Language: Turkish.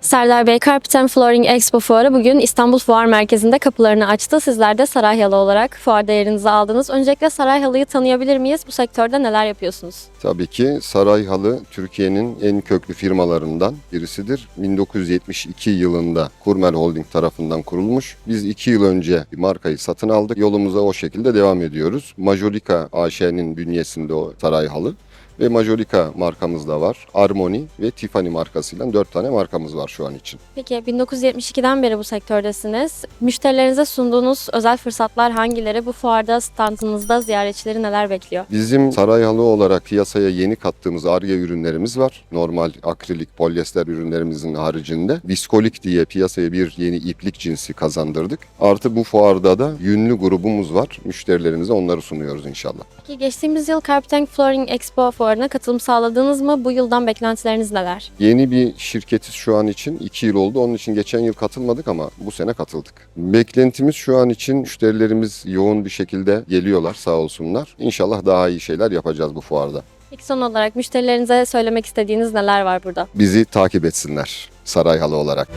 Serdar Bey, Carpet and Flooring Expo Fuarı bugün İstanbul Fuar Merkezi'nde kapılarını açtı. Sizler de Sarayhalı olarak fuarda yerinizi aldınız. Öncelikle Sarayhalı'yı tanıyabilir miyiz? Bu sektörde neler yapıyorsunuz? Tabii ki Saray Halı Türkiye'nin en köklü firmalarından birisidir. 1972 yılında Kurmel Holding tarafından kurulmuş. Biz iki yıl önce markayı satın aldık. Yolumuza o şekilde devam ediyoruz. Majolika AŞ'nin bünyesinde o Saray Halı. Ve Majolika markamız da var. Armoni ve Tiffany markasıyla dört tane markamız var şu an için. Peki 1972'den beri bu sektördesiniz. Müşterilerinize sunduğunuz özel fırsatlar hangileri? Bu fuarda standınızda ziyaretçileri neler bekliyor? Bizim Saray Halı olarak piyasaya yeni kattığımız ARGE ürünlerimiz var. Normal akrilik, polyester ürünlerimizin haricinde viskolik diye piyasaya bir yeni iplik cinsi kazandırdık. Artı bu fuarda da yünlü grubumuz var. Müşterilerimize onları sunuyoruz inşallah. Peki geçtiğimiz yıl Carpet and Flooring Expo Fuarı'na katılım sağladınız mı? Bu yıldan beklentileriniz neler? Yeni bir şirketiz şu an için. 2 yıl oldu. Onun için geçen yıl katılmadık ama bu sene katıldık. Beklentimiz şu an için müşterilerimiz yoğun bir şekilde geliyorlar sağ olsunlar. İnşallah daha iyi şeyler yapacağız bu fuarda. Peki son olarak müşterilerinize söylemek istediğiniz neler var burada? Bizi takip etsinler Saray Halı olarak.